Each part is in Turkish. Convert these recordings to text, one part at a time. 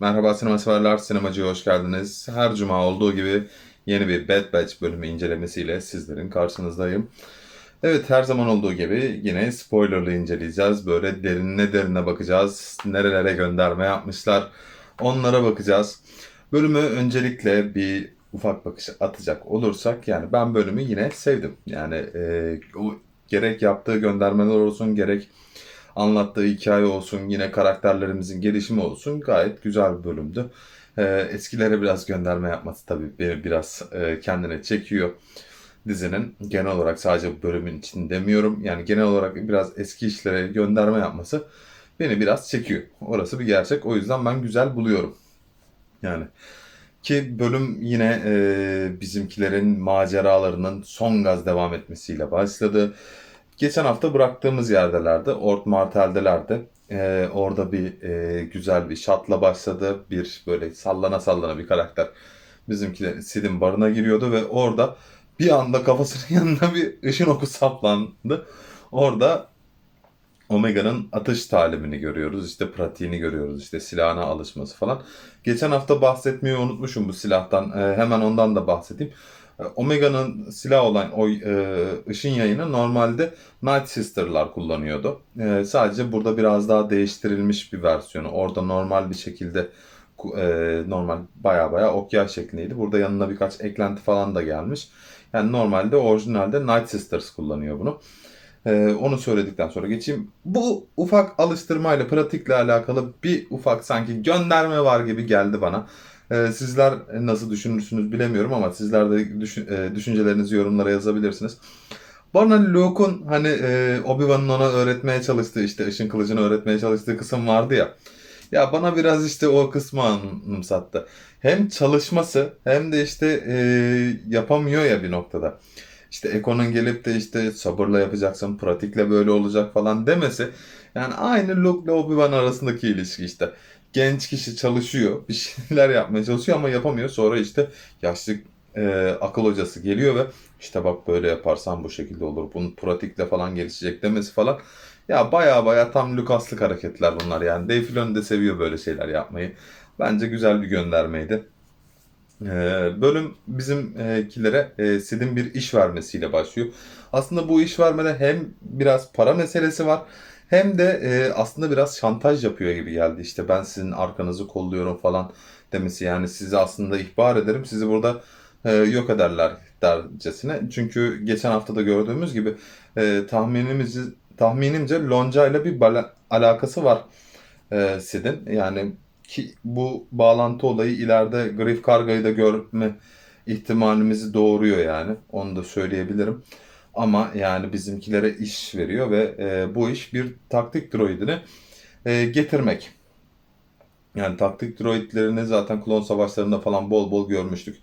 Merhaba sinema severler, sinemacıya hoş geldiniz. Her cuma olduğu gibi yeni bir Bad Batch bölümü incelemesiyle sizlerin karşınızdayım. Evet her zaman olduğu gibi yine spoilerlı inceleyeceğiz. Böyle derinine derine bakacağız. Nerelere gönderme yapmışlar. Onlara bakacağız. Bölümü öncelikle bir ufak bakış atacak olursak yani ben bölümü yine sevdim. Yani e, o gerek yaptığı göndermeler olsun gerek anlattığı hikaye olsun, yine karakterlerimizin gelişimi olsun gayet güzel bir bölümdü. Ee, eskilere biraz gönderme yapması tabii biraz e, kendine çekiyor dizinin. Genel olarak sadece bu bölümün için demiyorum. Yani genel olarak biraz eski işlere gönderme yapması beni biraz çekiyor. Orası bir gerçek. O yüzden ben güzel buluyorum. Yani ki bölüm yine e, bizimkilerin maceralarının son gaz devam etmesiyle başladı. Geçen hafta bıraktığımız yerdelerdi. Ort Martel'delerdi. Ee, orada bir e, güzel bir şatla başladı. Bir böyle sallana sallana bir karakter bizimkilerin Sid'in barına giriyordu ve orada bir anda kafasının yanına bir ışın oku saplandı. Orada Omega'nın atış talimini görüyoruz. İşte pratiğini görüyoruz. İşte silahına alışması falan. Geçen hafta bahsetmeyi unutmuşum bu silahtan. Ee, hemen ondan da bahsedeyim. Ee, Omega'nın silah olan o e, ışın yayını normalde Night Sister'lar kullanıyordu. Ee, sadece burada biraz daha değiştirilmiş bir versiyonu. Orada normal bir şekilde e, normal baya baya okya şeklindeydi. Burada yanına birkaç eklenti falan da gelmiş. Yani normalde orijinalde Night Sisters kullanıyor bunu. Ee, onu söyledikten sonra geçeyim. Bu ufak alıştırmayla, pratikle alakalı bir ufak sanki gönderme var gibi geldi bana. Ee, sizler nasıl düşünürsünüz bilemiyorum ama sizler de e, düşüncelerinizi yorumlara yazabilirsiniz. Bana Luke'un hani e, Obi-Wan'ın ona öğretmeye çalıştığı işte ışın kılıcını öğretmeye çalıştığı kısım vardı ya. Ya bana biraz işte o kısmı anımsattı. Hem çalışması hem de işte e, yapamıyor ya bir noktada. İşte Eko'nun gelip de işte sabırla yapacaksın, pratikle böyle olacak falan demesi. Yani aynı Luke ile Obi-Wan arasındaki ilişki işte. Genç kişi çalışıyor, bir şeyler yapmaya çalışıyor ama yapamıyor. Sonra işte yaşlı e, akıl hocası geliyor ve işte bak böyle yaparsan bu şekilde olur. Bunun pratikle falan gelişecek demesi falan. Ya baya baya tam Lucas'lık hareketler bunlar yani. Dave Filoni de seviyor böyle şeyler yapmayı. Bence güzel bir göndermeydi. Ee, bölüm bizimkilere e, Sid'in bir iş vermesiyle başlıyor. Aslında bu iş vermede hem biraz para meselesi var hem de e, aslında biraz şantaj yapıyor gibi geldi. İşte ben sizin arkanızı kolluyorum falan demesi. Yani sizi aslında ihbar ederim. Sizi burada e, yok ederler dercesine. Çünkü geçen hafta da gördüğümüz gibi e, tahminimiz tahminimce Lonca ile bir bala- alakası var e, Sid'in. Yani ki bu bağlantı olayı ileride Griff Karga'yı da görme ihtimalimizi doğuruyor yani. Onu da söyleyebilirim. Ama yani bizimkilere iş veriyor ve e, bu iş bir taktik droidini e, getirmek. Yani taktik droidlerini zaten klon savaşlarında falan bol bol görmüştük.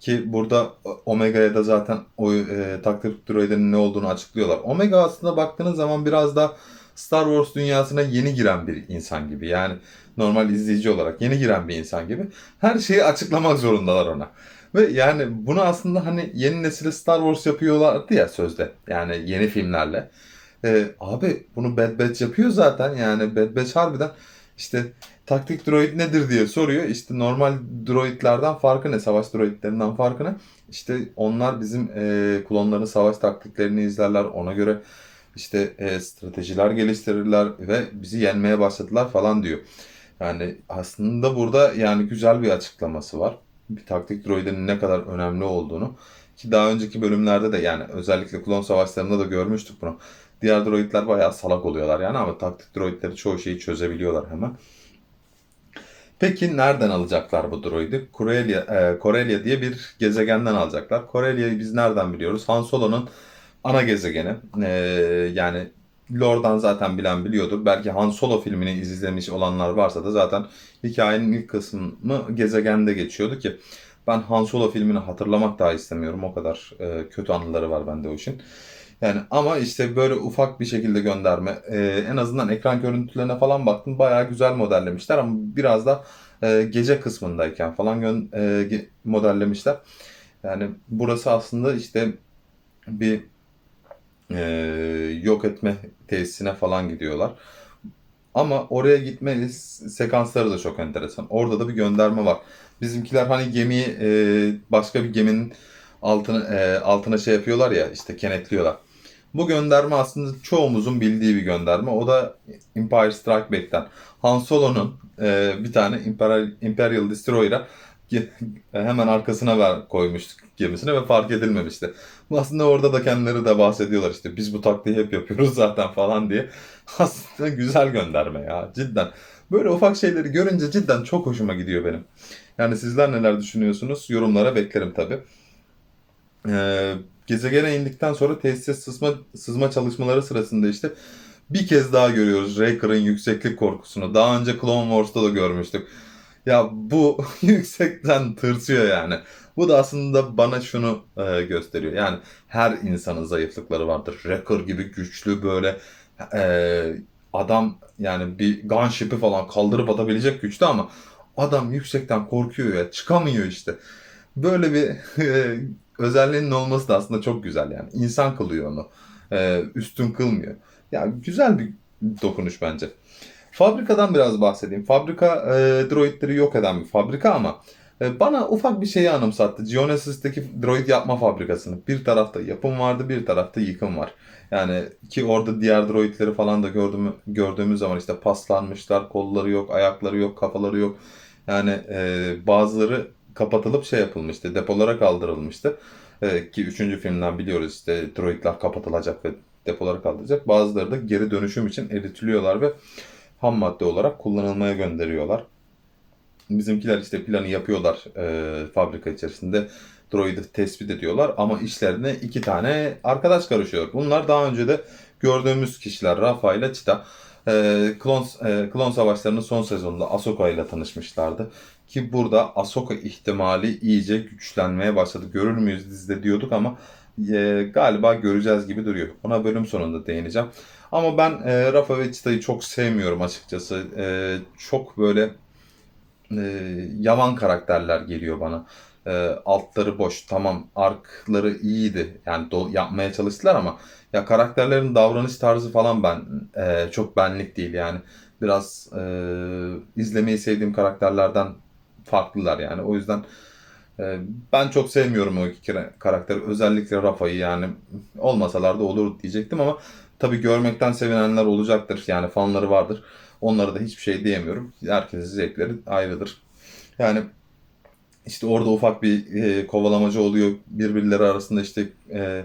Ki burada Omega'ya da zaten o e, taktik droidinin ne olduğunu açıklıyorlar. Omega aslında baktığınız zaman biraz da Star Wars dünyasına yeni giren bir insan gibi. Yani normal izleyici olarak yeni giren bir insan gibi. Her şeyi açıklamak zorundalar ona. Ve yani bunu aslında hani yeni nesile Star Wars yapıyorlardı ya sözde. Yani yeni filmlerle. Ee, abi bunu Bad Batch yapıyor zaten. Yani Bad Batch harbiden işte taktik droid nedir diye soruyor. İşte normal droidlerden farkı ne? Savaş droidlerinden farkı ne? İşte onlar bizim e, klonların savaş taktiklerini izlerler. Ona göre işte e, stratejiler geliştirirler ve bizi yenmeye başladılar falan diyor. Yani aslında burada yani güzel bir açıklaması var. Bir taktik droidinin ne kadar önemli olduğunu. Ki daha önceki bölümlerde de yani özellikle klon savaşlarında da görmüştük bunu. Diğer droidler bayağı salak oluyorlar yani ama taktik droidleri çoğu şeyi çözebiliyorlar hemen. Peki nereden alacaklar bu droidi? Corellia, e, Corellia diye bir gezegenden alacaklar. Corellia'yı biz nereden biliyoruz? Han Solo'nun ana gezegeni. E, yani Lore'dan zaten bilen biliyordur. Belki Han Solo filmini izlemiş olanlar varsa da zaten hikayenin ilk kısmı gezegende geçiyordu ki ben Han Solo filmini hatırlamak daha istemiyorum. O kadar e, kötü anıları var bende o işin. Yani ama işte böyle ufak bir şekilde gönderme. e, en azından ekran görüntülerine falan baktım. Bayağı güzel modellemişler ama biraz da e, gece kısmındayken falan gön, e, modellemişler. Yani burası aslında işte bir e, yok etme tesisine falan gidiyorlar. Ama oraya gitme sekansları da çok enteresan. Orada da bir gönderme var. Bizimkiler hani gemiyi e, başka bir geminin altına e, altına şey yapıyorlar ya işte kenetliyorlar. Bu gönderme aslında çoğumuzun bildiği bir gönderme. O da Empire Strike Back'ten. Han Solo'nun e, bir tane Imperial, Imperial Destroyer'a hemen arkasına ver, koymuştuk gemisine ve fark edilmemişti. Aslında orada da kendileri de bahsediyorlar işte biz bu taktiği hep yapıyoruz zaten falan diye. Aslında güzel gönderme ya cidden. Böyle ufak şeyleri görünce cidden çok hoşuma gidiyor benim. Yani sizler neler düşünüyorsunuz? Yorumlara beklerim tabii. Ee, gezegene indikten sonra tesise sızma, sızma çalışmaları sırasında işte bir kez daha görüyoruz Raker'ın yükseklik korkusunu. Daha önce Clone Wars'ta da görmüştük. Ya bu yüksekten tırsıyor yani. Bu da aslında bana şunu e, gösteriyor. Yani her insanın zayıflıkları vardır. Wrecker gibi güçlü böyle e, adam yani bir gunship'i falan kaldırıp atabilecek güçte ama adam yüksekten korkuyor ya çıkamıyor işte. Böyle bir e, özelliğinin olması da aslında çok güzel yani. İnsan kılıyor onu. E, üstün kılmıyor. Ya güzel bir dokunuş bence. Fabrikadan biraz bahsedeyim. Fabrika e, droidleri yok eden bir fabrika ama e, bana ufak bir şeyi anımsattı. Geonesis'teki droid yapma fabrikasını. Bir tarafta yapım vardı, bir tarafta yıkım var. Yani ki orada diğer droidleri falan da gördüm, gördüğümüz zaman işte paslanmışlar, kolları yok, ayakları yok, kafaları yok. Yani e, bazıları kapatılıp şey yapılmıştı, depolara kaldırılmıştı. E, ki üçüncü filmden biliyoruz işte droidler kapatılacak ve depolara kaldıracak. Bazıları da geri dönüşüm için eritiliyorlar ve ham madde olarak kullanılmaya gönderiyorlar. Bizimkiler işte planı yapıyorlar e, fabrika içerisinde. Droid'i tespit ediyorlar ama işlerine iki tane arkadaş karışıyor. Bunlar daha önce de gördüğümüz kişiler Rafa ile Cheetah. E, Klon, e, Klon Savaşları'nın son sezonunda Ahsoka ile tanışmışlardı. Ki burada Ahsoka ihtimali iyice güçlenmeye başladı. Görür müyüz dizide diyorduk ama e, galiba göreceğiz gibi duruyor. Ona bölüm sonunda değineceğim. Ama ben e, Rafa ve Cheetah'yı çok sevmiyorum açıkçası. E, çok böyle e, yavan karakterler geliyor bana. E, altları boş. Tamam arkları iyiydi. Yani do- yapmaya çalıştılar ama ya karakterlerin davranış tarzı falan ben e, çok benlik değil yani. Biraz e, izlemeyi sevdiğim karakterlerden farklılar yani. O yüzden ben çok sevmiyorum o iki kara- karakteri. Özellikle Rafa'yı yani olmasalar da olur diyecektim ama tabii görmekten sevinenler olacaktır. Yani fanları vardır. Onlara da hiçbir şey diyemiyorum. Herkesin zevkleri ayrıdır. Yani işte orada ufak bir e, kovalamacı oluyor. Birbirleri arasında işte e,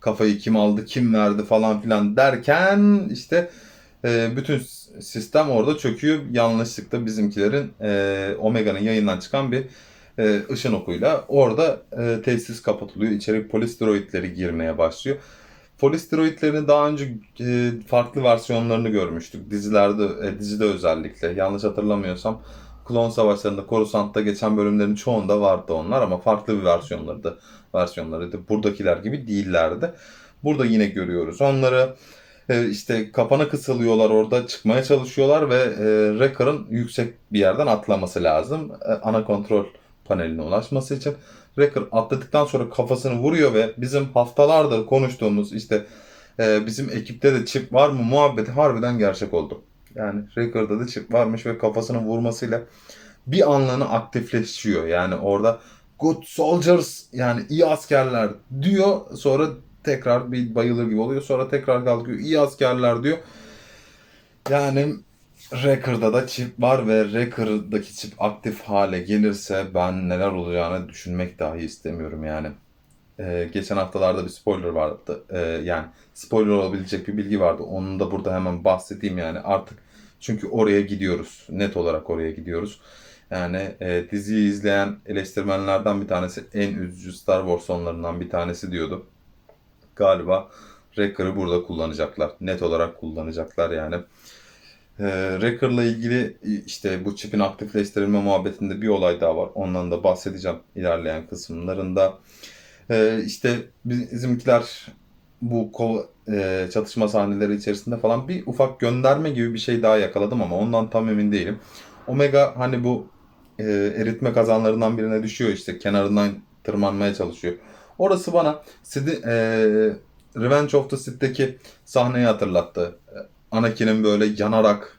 kafayı kim aldı, kim verdi falan filan derken işte e, bütün sistem orada çöküyor. Yanlışlıkla bizimkilerin e, Omega'nın yayından çıkan bir e, ışın okuyla orada e, tesis kapatılıyor. İçeri polis droidleri girmeye başlıyor. Polis droidlerinin daha önce e, farklı versiyonlarını görmüştük. Dizilerde, e, dizide özellikle. Yanlış hatırlamıyorsam Klon Savaşları'nda, Coruscant'ta geçen bölümlerin çoğunda vardı onlar ama farklı bir versiyonlarıydı. Versiyonlarıydı. Buradakiler gibi değillerdi. Burada yine görüyoruz. Onları e, işte kapana kısılıyorlar orada çıkmaya çalışıyorlar ve e, Wrecker'ın yüksek bir yerden atlaması lazım. E, ana kontrol paneline ulaşması için. Wrecker atladıktan sonra kafasını vuruyor ve bizim haftalardır konuştuğumuz işte e, bizim ekipte de çip var mı muhabbeti harbiden gerçek oldu. Yani Wrecker'da da çip varmış ve kafasını vurmasıyla bir anlığına aktifleşiyor. Yani orada good soldiers yani iyi askerler diyor sonra tekrar bir bayılır gibi oluyor. Sonra tekrar kalkıyor iyi askerler diyor. Yani Wrecker'da da çip var ve Wrecker'daki çip aktif hale gelirse ben neler olacağını düşünmek dahi istemiyorum yani. Ee, geçen haftalarda bir spoiler vardı. Ee, yani spoiler olabilecek bir bilgi vardı. Onu da burada hemen bahsedeyim yani artık. Çünkü oraya gidiyoruz. Net olarak oraya gidiyoruz. Yani e, diziyi izleyen eleştirmenlerden bir tanesi en üzücü Star Wars sonlarından bir tanesi diyordu. Galiba Wrecker'ı burada kullanacaklar. Net olarak kullanacaklar yani. Ee, Wrecker'la ilgili işte bu çipin aktifleştirilme muhabbetinde bir olay daha var. Ondan da bahsedeceğim ilerleyen kısımlarında. Ee, işte bizimkiler bu e, çatışma sahneleri içerisinde falan bir ufak gönderme gibi bir şey daha yakaladım ama ondan tam emin değilim. Omega hani bu e, eritme kazanlarından birine düşüyor işte kenarından tırmanmaya çalışıyor. Orası bana e, Revenge of the Sith'teki sahneyi hatırlattı. Anakin'in böyle yanarak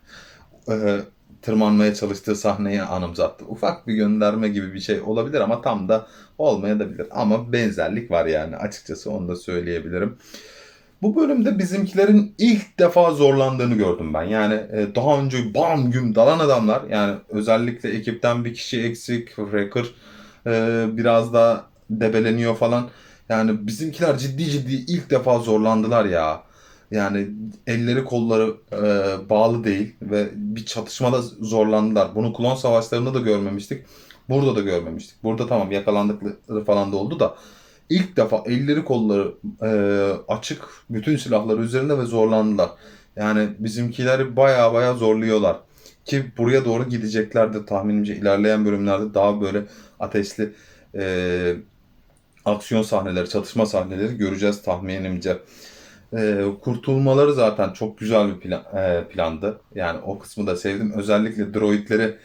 e, tırmanmaya çalıştığı sahneyi anımsattı. Ufak bir gönderme gibi bir şey olabilir ama tam da olmayabilir. Ama benzerlik var yani açıkçası onu da söyleyebilirim. Bu bölümde bizimkilerin ilk defa zorlandığını gördüm ben. Yani e, daha önce bam güm dalan adamlar yani özellikle ekipten bir kişi eksik, Wrecker e, biraz da debeleniyor falan. Yani bizimkiler ciddi ciddi ilk defa zorlandılar ya. Yani elleri kolları e, bağlı değil ve bir çatışmada zorlandılar. Bunu klon savaşlarında da görmemiştik. Burada da görmemiştik. Burada tamam yakalandıkları falan da oldu da ilk defa elleri kolları e, açık bütün silahları üzerinde ve zorlandılar. Yani bizimkileri baya baya zorluyorlar. Ki buraya doğru gideceklerdir tahminimce ilerleyen bölümlerde daha böyle ateşli e, aksiyon sahneleri, çatışma sahneleri göreceğiz tahminimce. E, kurtulmaları zaten çok güzel bir plan, e, plandı. Yani o kısmı da sevdim. Özellikle droidleri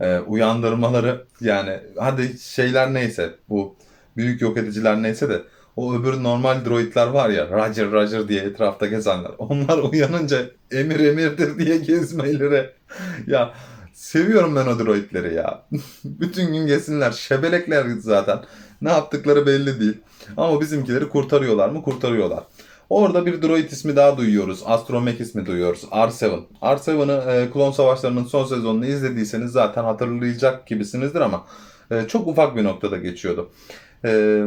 e, uyandırmaları yani hadi şeyler neyse bu büyük yok ediciler neyse de o öbür normal droidler var ya Roger Roger diye etrafta gezenler. Onlar uyanınca emir emirdir diye gezmeleri. ya seviyorum ben o droidleri ya. Bütün gün gezinler. Şebelekler zaten. Ne yaptıkları belli değil. Ama bizimkileri kurtarıyorlar mı? Kurtarıyorlar. Orada bir droid ismi daha duyuyoruz. Astromech ismi duyuyoruz. R7. R7'ı e, Klon Savaşları'nın son sezonunu izlediyseniz zaten hatırlayacak gibisinizdir ama e, çok ufak bir noktada geçiyordu. E,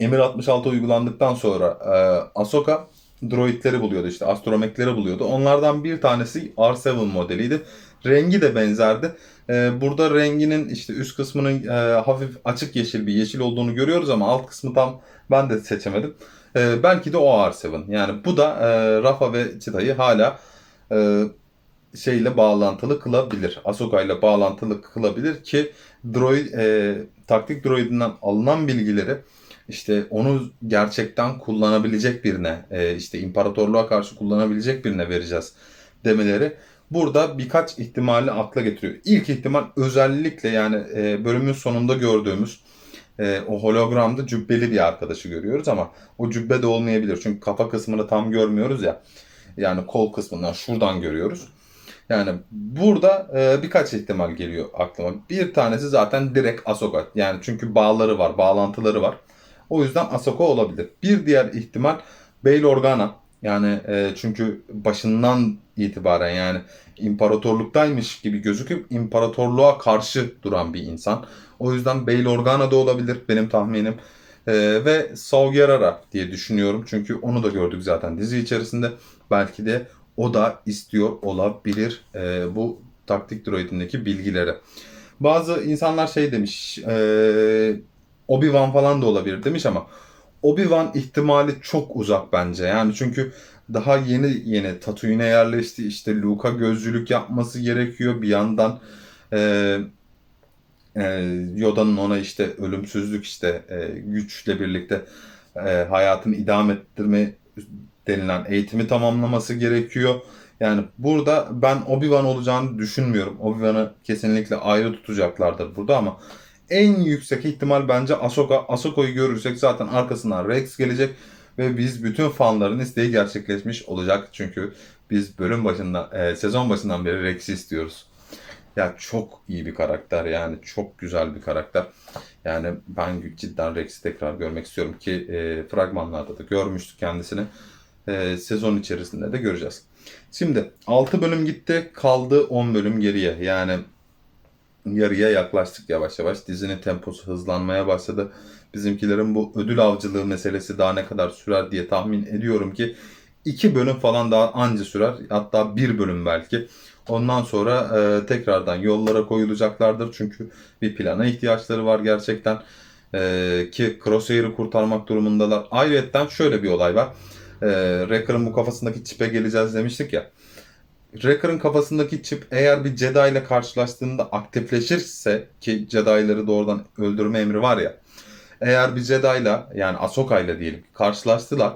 Emir 66 uygulandıktan sonra e, Ahsoka droidleri buluyordu işte astromekleri buluyordu. Onlardan bir tanesi R7 modeliydi. Rengi de benzerdi. E, burada renginin işte üst kısmının e, hafif açık yeşil bir yeşil olduğunu görüyoruz ama alt kısmı tam ben de seçemedim. E, belki de o R7. Yani bu da e, Rafa ve Chita'yı hala e, şeyle bağlantılı kılabilir. Ahsoka ile bağlantılı kılabilir ki droid e, taktik droidinden alınan bilgileri işte onu gerçekten kullanabilecek birine, e, işte imparatorluğa karşı kullanabilecek birine vereceğiz demeleri burada birkaç ihtimali akla getiriyor. İlk ihtimal özellikle yani e, bölümün sonunda gördüğümüz e, o hologramda cübbeli bir arkadaşı görüyoruz ama o cübbe de olmayabilir. Çünkü kafa kısmını tam görmüyoruz ya. Yani kol kısmından şuradan görüyoruz. Yani burada e, birkaç ihtimal geliyor aklıma. Bir tanesi zaten direkt Ahsoka. Yani çünkü bağları var, bağlantıları var. O yüzden Ahsoka olabilir. Bir diğer ihtimal Bail Organa. Yani e, çünkü başından itibaren yani imparatorluktaymış gibi gözüküp imparatorluğa karşı duran bir insan. O yüzden Bail Organa da olabilir benim tahminim. E, ve Saw Gerrera diye düşünüyorum. Çünkü onu da gördük zaten dizi içerisinde. Belki de o da istiyor olabilir e, bu taktik droidindeki bilgileri. Bazı insanlar şey demiş, e, Obi-Wan falan da olabilir demiş ama Obi-Wan ihtimali çok uzak bence. Yani çünkü daha yeni yeni Tatooine'e yerleşti. İşte Luke'a gözcülük yapması gerekiyor. Bir yandan e, e, Yoda'nın ona işte ölümsüzlük işte e, güçle birlikte e, hayatını idam ettirme denilen eğitimi tamamlaması gerekiyor. Yani burada ben Obi-Wan olacağını düşünmüyorum. Obi-Wan'ı kesinlikle ayrı tutacaklardır burada ama en yüksek ihtimal bence Ahsoka. Ahsoka'yı görürsek zaten arkasından Rex gelecek ve biz bütün fanların isteği gerçekleşmiş olacak. Çünkü biz bölüm başından, e, sezon başından beri Rex'i istiyoruz. Ya çok iyi bir karakter yani çok güzel bir karakter. Yani ben cidden Rex'i tekrar görmek istiyorum ki e, fragmanlarda da görmüştük kendisini. E, sezon içerisinde de göreceğiz. Şimdi 6 bölüm gitti kaldı 10 bölüm geriye. Yani yarıya yaklaştık yavaş yavaş. Dizinin temposu hızlanmaya başladı. Bizimkilerin bu ödül avcılığı meselesi daha ne kadar sürer diye tahmin ediyorum ki iki bölüm falan daha anca sürer. Hatta bir bölüm belki. Ondan sonra e, tekrardan yollara koyulacaklardır. Çünkü bir plana ihtiyaçları var gerçekten. E, ki Crosshair'ı kurtarmak durumundalar. Ayrıca şöyle bir olay var. E, Wrecker'ın bu kafasındaki çipe geleceğiz demiştik ya. Wrecker'ın kafasındaki çip eğer bir Jedi ile karşılaştığında aktifleşirse ki Jedi'ları doğrudan öldürme emri var ya. Eğer bir Jedi ile yani Ahsoka ile diyelim karşılaştılar.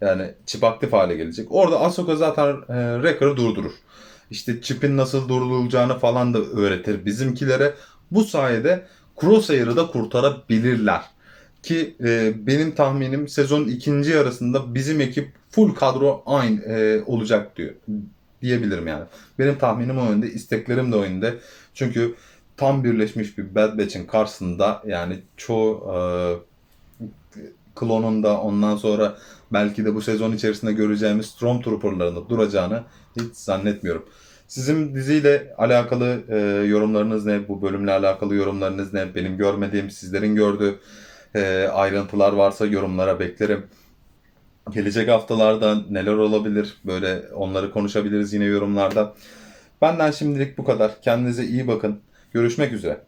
Yani çip aktif hale gelecek. Orada Ahsoka zaten e, Wrecker'ı durdurur. İşte çipin nasıl durdurulacağını falan da öğretir bizimkilere. Bu sayede Crosshair'ı da kurtarabilirler. Ki e, benim tahminim sezonun ikinci yarısında bizim ekip full kadro aynı e, olacak diyor diyebilirim yani. Benim tahminim o yönde, isteklerim de o yönde. Çünkü tam birleşmiş bir Bad Batch'in karşısında yani çoğu e, klonunda ondan sonra belki de bu sezon içerisinde göreceğimiz Stormtrooper'ların da duracağını hiç zannetmiyorum. Sizin diziyle alakalı e, yorumlarınız ne? Bu bölümle alakalı yorumlarınız ne? Benim görmediğim, sizlerin gördüğü e, ayrıntılar varsa yorumlara beklerim. Gelecek haftalarda neler olabilir? Böyle onları konuşabiliriz yine yorumlarda. Benden şimdilik bu kadar. Kendinize iyi bakın. Görüşmek üzere.